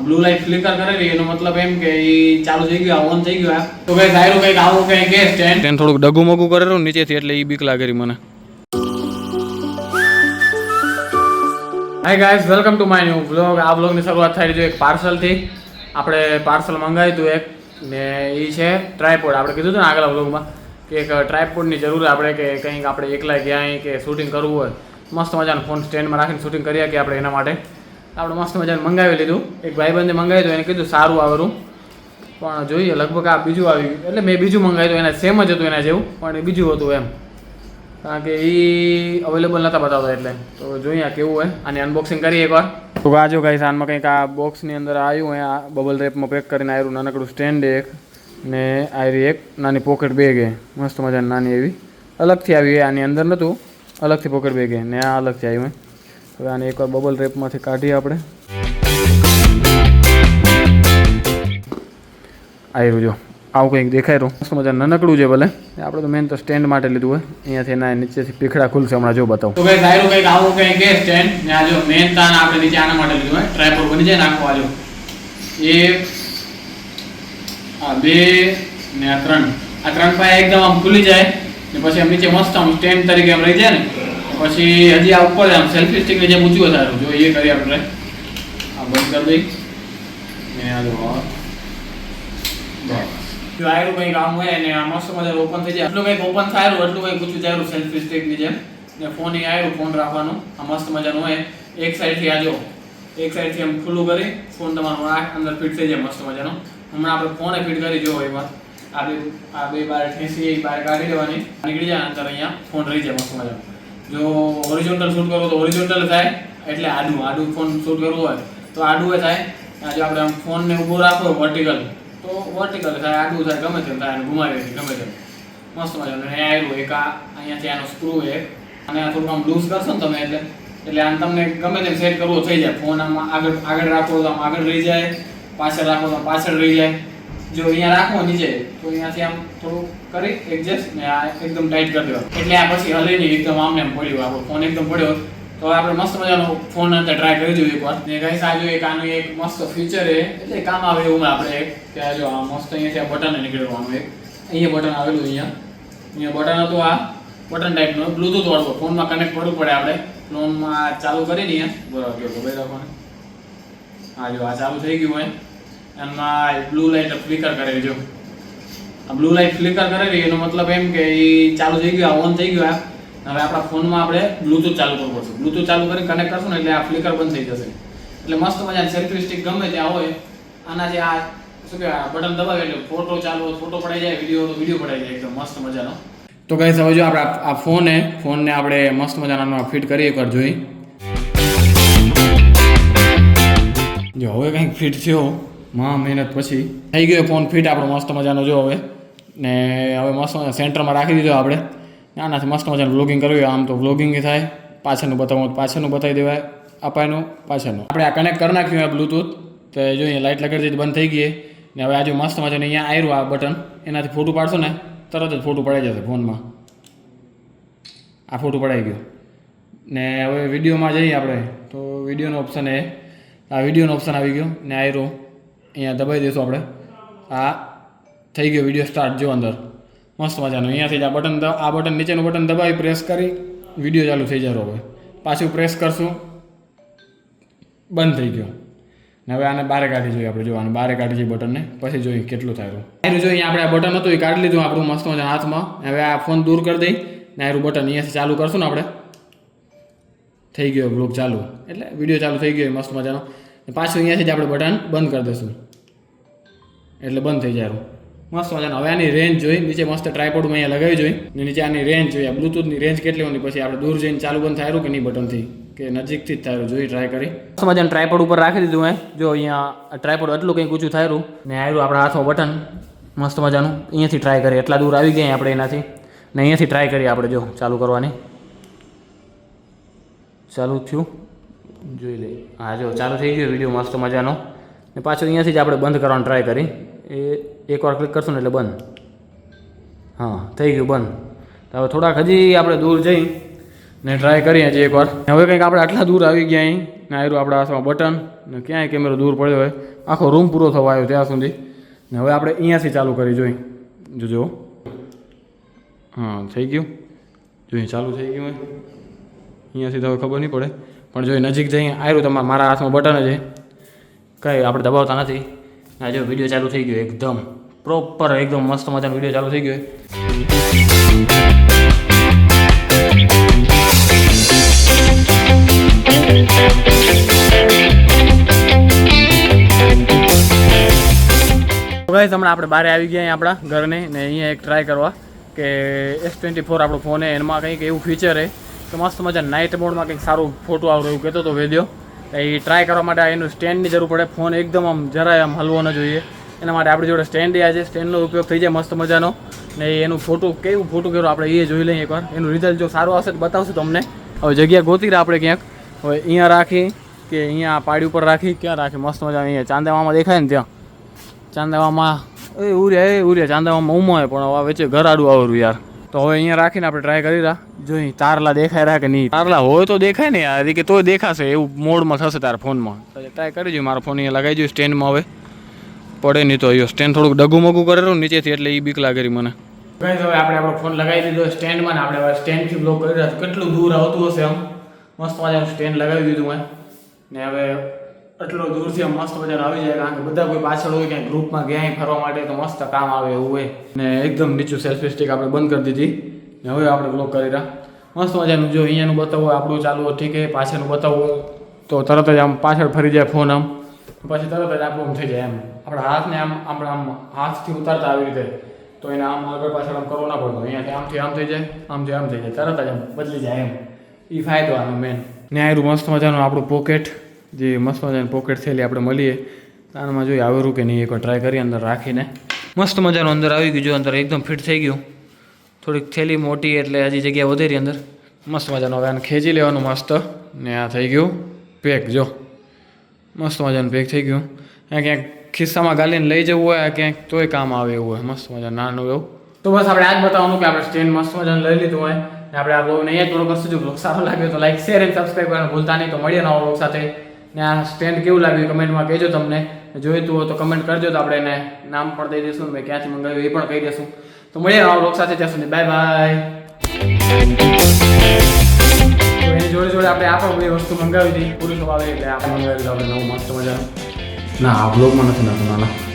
Blue light flicker કરેલી એનો મતલબ એમ કે એ ચાલુ થઈ ગયું ઓન થઈ ગયું આ. તો કઈ આયરું કંઈક આવું કઈ કે સ્ટેન્ડ તેને થોડુંક ડગું મગું કરેલું નીચેથી એટલે એ બીક લાગેલી મને. Hi guys welcome to my new blog આ બ્લોગની શરૂઆત થઈ છે એક પાર્સલથી આપણે પાર્સલ મંગાવ્યું હતું એક ને એ છે ટ્રાયપોડ આપણે કીધું હતું ને આગલા વ્લોગમાં કે એક ટ્રાયપોડની જરૂર આપણે કે કંઈક આપણે એકલા ક્યાંય કે શૂટિંગ કરવું હોય. મસ્ત મજાનો ફોન સ્ટેન્ડમાં રાખીને શૂટિંગ કરીએ કે આપણે એના માટે. આપણે મસ્ત મજાનું મંગાવી લીધું. એક ભાઈબંધે મંગાવ્યું હતું, એને કીધું સારું આવરું. પણ જોઈએ, લગભગ આ બીજું આવી એટલે મેં બીજું મંગાવ્યું એના સેમ જ હતું એના જેવું, પણ એ બીજું હતું એમ. કારણ કે એ અવેલેબલ નહોતા બતાવતા એટલે. તો જોઈએ આ કેવું હોય. આની અનબોક્સિંગ કરીએ એકવાર. તો આ જો ગાઈસ કંઈક આ બોક્સની અંદર આવ્યું હોય, આ બબલ રેપમાં પેક કરીને આવ્યું નાનકડું સ્ટેન્ડ એક ને આવી એક નાની પોકેટ બેગ એ. મસ્ત મજાની નાની એવી. અલગથી આવી આની અંદર નહોતું અલગથી પોકેટ બેગ ને આ અલગથી આવ્યું હવે આને એકવાર બબલ રેપમાંથી કાઢીએ આપણે. આવ્યું જો. આવું કંઈક દેખાય રહ્યું. મસ્ત મજા નાનકડું છે ભલે. આપણે તો મેન તો સ્ટેન્ડ માટે લીધું હોય. અહીંયાથી એના નીચેથી પીખડા ખુલશે, હમણાં જો બતાવું. તો કંઈક આવ્યું કંઈક આવું કંઈક સ્ટેન્ડ ને આ જો મેન તાન આપણે નીચે આના માટે લીધું હોય. ટ્રાયપોડ બની જાય નાખવા આજો એક, આ બે ને આ ત્રણ. આ ત્રણ પાયા એકદમ આમ ખુલી જાય. ને પછી આમ નીચે મસ્ત આમ સ્ટેન્ડ તરીકે આમ રહી જાય ને. પછી હજી આ ઉપર આમ સેલ્ફી સ્ટિકની જેમ ઊંચું વધારું. જો એ કરીએ આપણે. આ બંધ કરી દઈ. ને આ જો જો આયરું કંઈક આમ હોય ને આ મસ્ત મજા ઓપન થઈ જાય. એટલું કંઈક ઓપન થાય એટલું કંઈક ઊંચું જાય સેલ્ફી સ્ટિકની જેમ. ને ફોન એ આવ્યું ફોન રાખવાનું. આ મસ્ત મજાનું હોય. એક સાઈડથી આ જો, એક સાઈડથી આમ ખુલ્લું કરી ફોન તમારો આ અંદર ફિટ થઈ જાય મસ્ત મજાનો. હમણાં આપણે ફોને ફિટ કરી જો એમાં આ બે આ બે બાર ઠેસી, એક બાર કાઢી લેવાની. નીકળી જાય અંદર અહીંયા ફોન રહી જાય મસ્ત મજાનો. જો ઓરિજિનલ શૂટ કરવો તો ઓરિજિનલ થાય, એટલે આડું આડું ફોન શૂટ કરવું હોય તો આડું થાય. જો આપણે આમ ફોનને ઊભો રાખવો વર્ટિકલ તો વર્ટિકલ થાય, આડું થાય, ગમે તેમ થાય, અને ઘુમાવી દે, ગમે તેમ. મસ્ત મજાનું. અને આવ્યું, એક આ અહીંયાથી આનો સ્ક્રૂ એક. અને આ થોડું આમ લૂઝ કરશો ને તમે એટલે એટલે આમ તમને ગમે તેમ સેટ કરવો થઈ જાય. ફોન આમ આગળ આગળ રાખો તો આમ આગળ રહી જાય, પાછળ રાખો તો પાછળ રહી જાય. જો અહીંયા રાખો નીચે, તો અહીંયાથી આમ થોડું કરી એડજસ્ટ ને આ એકદમ ટાઈટ કરી દેવા એટલે આ પછી હલે નહીં એકદમ આમને એમ પડ્યો આપણો ફોન એકદમ પડ્યો. તો આપણે મસ્ત મજાનો ફોન અંદર ટ્રાય કરી જોઈએ એકવાર. ને ગાઈસ આ એક, આનું એક મસ્ત ફીચર છે. એટલે કામ આવે એવું આપણે કે આ જો આ મસ્ત અહીંયાથી આ બટન નીકળવાનું એક. અહીંયા બટન આવેલું અહીંયા. અહીંયા બટન હતું આ બટન ટાઈપનું બ્લૂટૂથ વાળું ફોનમાં કનેક્ટ કરવું પડે આપણે. ફોનમાં ચાલુ કરીને અહીંયા. બરાબર, ગયો ભાઈ રાખવાનું હા જો આ ચાલુ થઈ ગયું હોય. એમાં બ્લુ લાઇટ ફ્લિકર કરેલી જો. આ બ્લુ લાઇટ ફ્લિકર કરેલી, એનો મતલબ એમ કે એ ચાલુ થઈ ગયું ઓન થઈ ગયું હવે આપણા ફોનમાં આપણે બ્લૂટૂથ ચાલુ કરવું પડશે. બ્લૂટૂથ ચાલુ કરી કનેક્ટ કરશું ને એટલે આ ફ્લિકર બંધ થઈ જશે. એટલે મસ્ત મજા સેલ્ફી ગમે ત્યાં હોય આનાથી આ, શું કહેવાય બટન દબાવે એટલે ફોટો ચાલુ ફોટો પડાઈ જાય વીડિયો તો વીડિયો પડાઈ જાય એકદમ મસ્ત મજાનો. તો કઈ હવે જો આપણે આ ફોને ફોનને આપણે મસ્ત મજાના ફિટ કરીએ એકવાર જોઈ. જો, હવે કંઈક ફિટ થયો. મહા મહેનત પછી થઈ ગયો ફોન ફિટ આપણો મસ્ત મજાનો જો હવે. ને હવે મસ્ત સેન્ટરમાં રાખી દીધો આપણે. નાનાથી મસ્ત મજાનું વ્લોગિંગ કરવું આમ તો વ્લોગિંગ થાય. પાછળનું બતાવું પાછળનું બતાવી દેવાય. અપાયનું, પાછળનું. આપણે આ કનેક્ટ કરી નાખ્યું આ બ્લૂટૂથ તો જો અહીંયા લાઇટ લગાડી દીધી, બંધ થઈ ગઈ ને હવે આજે મસ્ત મજાનું અહીંયા આવ્યું આ બટન એનાથી ફોટો પાડશો ને, તરત જ ફોટો પડાઈ જશે ફોનમાં આ ફોટો પડાઈ ગયો. ને હવે વિડીયોમાં જઈએ આપણે. તો વિડીયોનો ઓપ્શન એ. આ વિડીયોનો ઓપ્શન આવી ગયો. ને આયરો. અહીંયા દબાઈ દઈશું આપણે. આ થઈ ગયો વીડિયો સ્ટાર્ટ જો અંદર. મસ્ત મજાનો. અહીંયાથી જ આ બટન આ બટન નીચેનું બટન દબાવી પ્રેસ કરી, વીડિયો ચાલુ થઈ જાય હવે પાછું પ્રેસ કરશું. બંધ થઈ ગયો. ને હવે આને બારે કાઢી જોઈએ આપણે જોવાનું બારે કાઢી જઈએ બટનને પછી જોઈએ કેટલું થાય એનું જોઈએ આપણે આ બટન હતું, એ કાઢી લીધું આપણું મસ્ત મજા હાથમાં. હવે આ ફોન દૂર કરી દઈ. ને એનું બટન અહીંયાથી ચાલુ કરશું ને આપણે. થઈ ગયો બ્લોગ ચાલુ. એટલે વીડિયો ચાલુ થઈ ગયો મસ્ત મજાનો. પાછું અહીંયાથી જ આપણે બટન બંધ કરી દઈશું. એટલે બંધ થઈ જાય મસ્ત મજાનો. હવે આની રેન્જ જોઈ, નીચે મસ્ત ટ્રાયપોડમાં અહીંયા લગાવી જોઈ. ને નીચે આની રેન્જ જોઈ. આ બ્લૂટૂથની રેન્જ કેટલી હોય પછી આપણે દૂર જઈને ચાલુ બંધ થાય કે નહીં બટનથી? કે નજીકથી જ થાય જોઈ ટ્રાય કરી. મસ્ત મજાનું ટ્રાયપોડ ઉપર રાખી દીધું મેં. જો અહીંયા ટ્રાયપોડ એટલું કંઈક ઊંચું થાયરું ને આવ્યું આપણા હાથમાં બટન. મસ્ત મજાનું. અહીંયાથી ટ્રાય કરીએ એટલા દૂર આવી ગયા આપણે એનાથી. ને અહીંયાથી ટ્રાય કરીએ આપણે જો ચાલુ કરવાની. ચાલુ થયું. જોઈ લઈએ. હા, જો, ચાલુ થઈ ગયો વીડિયો મસ્ત મજાનો. ને પાછું અહીંયાથી જ આપણે બંધ કરવાનો ટ્રાય કરી. એ એકવાર ક્લિક કરશું ને એટલે બંધ. હા, થઈ ગયું, બંધ. તો હવે થોડાક હજી આપણે દૂર જઈ ને ટ્રાય કરીએ હજી એકવાર. હવે કંઈક આપણે આટલા દૂર આવી ગયા અહીં. ને આવ્યું આપણા હાથમાં બટન ને ક્યાંય કેમેરો દૂર પડ્યો હોય. આખો રૂમ પૂરો થવા આવ્યો ત્યાં સુધી. ને હવે આપણે અહીંયાથી ચાલુ કરી જોઈ. જોજો હા, થઈ ગયું. જોઈ ચાલુ થઈ ગયું હોય. અહીંયાથી તો હવે ખબર નહીં પડે. પણ જો નજીક જઈ આવ્યું તમારા મારા હાથમાં બટન છે કંઈ આપણે દબાવતા નથી. આ જો વીડિયો ચાલુ થઈ ગયો એકદમ. પ્રોપર એકદમ મસ્ત મજાનો વીડિયો ચાલુ થઈ ગયો ગાઈઝ હમણાં આપણે બહાર આવી ગયા આપણા ઘરને ને અહીંયા એક ટ્રાય કરવા કે એસ ટ્વેન્ટી ફોર આપણો ફોન એમાં કંઈક એવું ફીચર છે કે મસ્ત મજા નાઇટ મોડમાં કંઈક સારું ફોટો આવડે એવું કહેતો હતો વેદ્યો એ ટ્રાય કરવા માટે એનું સ્ટેન્ડની જરૂર પડે. ફોન એકદમ આમ જરાય આમ હલવો ન જોઈએ. એના માટે આપણી જોડે સ્ટેન્ડ આ છે. સ્ટેન્ડનો ઉપયોગ થઈ જાય મસ્ત મજાનો. ને એનું ફોટો કેવું ફોટો કેવું આપણે એ જોઈ લઈએ એકવાર. એનું રિઝલ્ટ જો સારું આવશે તો બતાવશું તમને. હવે જગ્યા ગોતી આપણે ક્યાંક. હવે અહીંયા રાખી કે અહીંયા પાડી ઉપર રાખી. ક્યાં રાખી? મસ્ત મજા અહીંયા ચાંદાવામાં દેખાય ને ત્યાં. ચાંદાવામાં, એ ઉર્યા એ ઉર્યા, ચાંદાવામાં ઉમો પણ હવે વચ્ચે ઘર આડું આવરું યાર. તો હવે અહીંયા રાખીને આપણે ટ્રાય કરી રહ્યા. જોઈએ તારલા દેખાય રહ્યા કે નહીં? તારલા હોય તો દેખાય ને યાર. કે તોય દેખાશે, એવું મોડમાં થશે તારા ફોનમાં. ટ્રાય કરી જોયું, મારો ફોન અહીંયા લગાવી જોયું સ્ટેન્ડમાં હવે. પડે નહીં તો અહીંયા સ્ટેન્ડ થોડુંક ડગું મગું કરેલું નીચેથી, એટલે એ બીક લાગેલી મને. હવે આપણે આપણો ફોન લગાવી દીધો સ્ટેન્ડમાં આપણે હવે સ્ટેન્ડથી બ્લોક કરી રહ્યા કેટલું દૂર આવતું હશે આમ? મસ્ત મજાનું સ્ટેન્ડ લગાવી દીધું મેં. ને હવે એટલો દૂરથી મસ્ત મજાનું આવી જાય, કારણ કે બધા કોઈ પાછળ હોય ક્યાંય ગ્રુપમાં ક્યાંય ફરવા માટે તો મસ્ત કામ આવે એવું હોય. ને એકદમ નીચું સેલ્ફી સ્ટિક આપણે બંધ કરી દીધી. ને હવે આપણે બ્લોક કરી રહ્યા. મસ્ત મજાનું જો અહીંયાનું બતાવવું આપણું ચાલુ ઠીક છે, પાછળનું બતાવવું તો તરત જ આમ પાછળ ફરી જાય ફોન આમ. પછી તરત જ આપણું થઈ જાય એમ. આપણા હાથને આમ, આપણે આમ હાથથી ઉતારતા આવી રીતે. તો એને આમ આગળ પાછળ આમ કરવો ના પડતો. અહીંયાથી આમથી આમ થઈ જાય, આમથી આમ થઈ જાય. તરત જ આમ બદલી જાય એમ. એ ફાયદો આનો મેન ને આયરું મસ્ત મજાનું આપણું પોકેટ જે મસ્ત મજાની પોકેટ થયેલી આપણે મળીએ. આનામાં જોઈએ આવરું કે નહીં એકવાર ટ્રાય કરી અંદર રાખીને. મસ્ત મજાનું અંદર આવી ગયું, જો અંદર એકદમ ફિટ થઈ ગયું. થોડીક થેલી મોટી એટલે હજી જગ્યા વધેરી અંદર. મસ્ત મજાનું હવે આને ખેંચી લેવાનું મસ્ત. ને આ થઈ ગયું પેક જો. મસ્ત મજાનું પેક થઈ ગયું. ક્યાં ક્યાંક ખિસ્સામાં ગાલીને લઈ જવું હોય ક્યાંક તોય કામ આવે એવું હોય. મસ્ત મજા નાનું એવું. તો બસ આપણે આજ બતાવવાનું કે આપણે સ્ટેન્ડ મસ્ત મજાનું લઈ લીધું હોય. આપણે આ બ્લોગને અહીંયા થોડો કરશું. જો બ્લોગ સારો લાગ્યો તો લાઈક શેર એન્ડ સબસ્ક્રાઈબ કરવાનું ભૂલતા નહીં. તો મળીએ નવા બ્લોગ સાથે. ને આ સ્ટેન્ડ કેવું લાગ્યું કમેન્ટમાં કહેજો તમને. જોઈતું હોય તો કમેન્ટ કરજો તો આપણે એને નામ પણ દઈ દઈશું મેં ક્યાંથી મંગાવ્યું એ પણ કહી દઈશું. તો મળીએ આવો બ્લોગ સાથે, ત્યાં સુધી બાય બાય એની જોડે જોડે આપણે આ પણ બધી વસ્તુ મંગાવી હતી. પૂરી થવા આવી એટલે આપણે મંગાવી આપણે. નવું મસ્ત મજાનું. ના, આ બ્લોગમાં નથી નાખું નાના